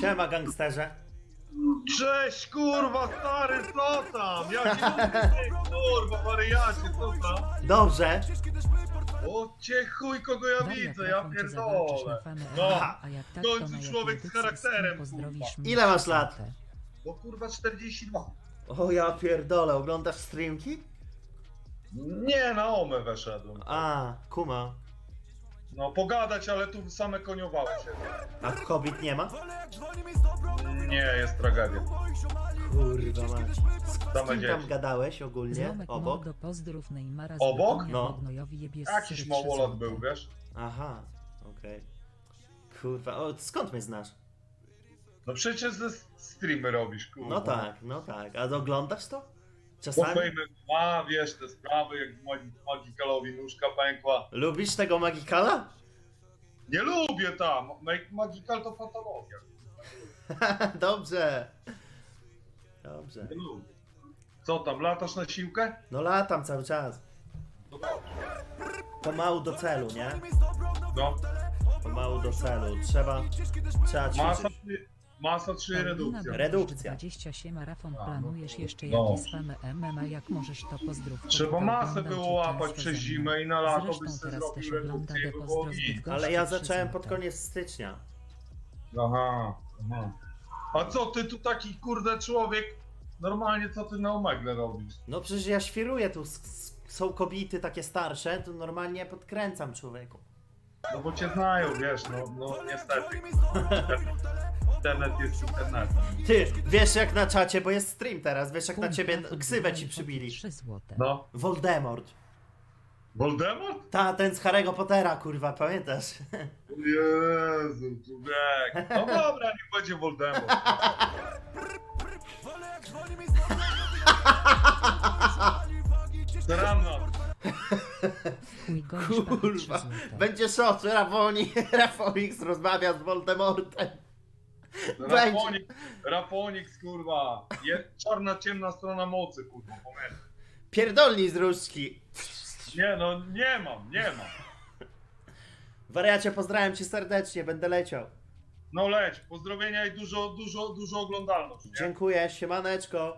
Siema gangsterze. Cześć kurwa stary, co tam? Ja kurwa wariacie, co tam? Dobrze. O cię chuj kogo ja widzę, ja pierdolę. No, a jak tak, to końcu człowiek z charakterem, kurwa. Ile masz lat? bo kurwa 42. O ja pierdolę, oglądasz streamki? Nie, na omę weszedłem. A, kuma. No pogadać, ale tu same koniowały się. A kobiet nie ma? Nie, jest tragedia. Kurwa mać. Z kim tam dzieci. gadałeś ogólnie? Złomek Obok? Mordo pozdrów Neymara z Obok? Bytomia, No. jebie Jakiś złote. był, wiesz? Aha, okej. Kurwa, o, skąd mnie znasz? No przecież ze streamy robisz, kurwa. No tak, no tak. A oglądasz to? Czasami? Fame ma, wiesz, te sprawy, jak Magi- Magikalowi nóżka pękła. Lubisz tego Magikala? Nie lubię tam. Ma- Magikal to patologia. Dobrze. Dobrze. Nie lubię. Co tam, latasz na siłkę? No latam cały czas. No dobrze. Pomału do celu, nie? No. Pomału do celu. Trzeba, trzeba ćwiczyć. czy- masa czy Paulina redukcja? Boguszt Redukcja. 20 siema Rafon, A, no planujesz to- jeszcze no. jakieś famy MMA, jak możesz to pozdrów. Trzeba masę było łapać przez zimę i na lato Zresztą byś sobie teraz też zrobił ogląda redukcję i do by było pozdrów git. Bydgoszczy Ale ja zacząłem pod koniec stycznia. Aha, aha. A co, ty tu taki kurde człowiek? Normalnie co ty na omegle robisz? No przecież ja świruję tu. s- s- Są kobiety takie starsze, to normalnie podkręcam człowieku. No bo cię znają, wiesz, no, no niestety. Internet jest internetem. Ty, wiesz jak na czacie, bo jest stream teraz, wiesz jak na ciebie ksywę ci przybili. 3 złote. No. Voldemort. Voldemort? Ta, ten z Harry'ego Pottera, kurwa, pamiętasz? Jezu, człowiek. No dobra, niech będzie Voldemort. Rano. Chuj gość pachnie 3 Kurwa. złote. Będzie szok, że Rafoni, Rafonix rozmawia z Voldemortem. Będzie. Rafonik, Rafonix, kurwa. Jest czarna, ciemna strona mocy, kurwa, pamiętaj. Pierdolni z różdżki. Nie no, nie mam, nie mam. Wariacie, pozdrawiam cię serdecznie, będę leciał. No leć, pozdrowienia i dużo, dużo, dużo oglądalność, nie? Dziękuję, siemaneczko.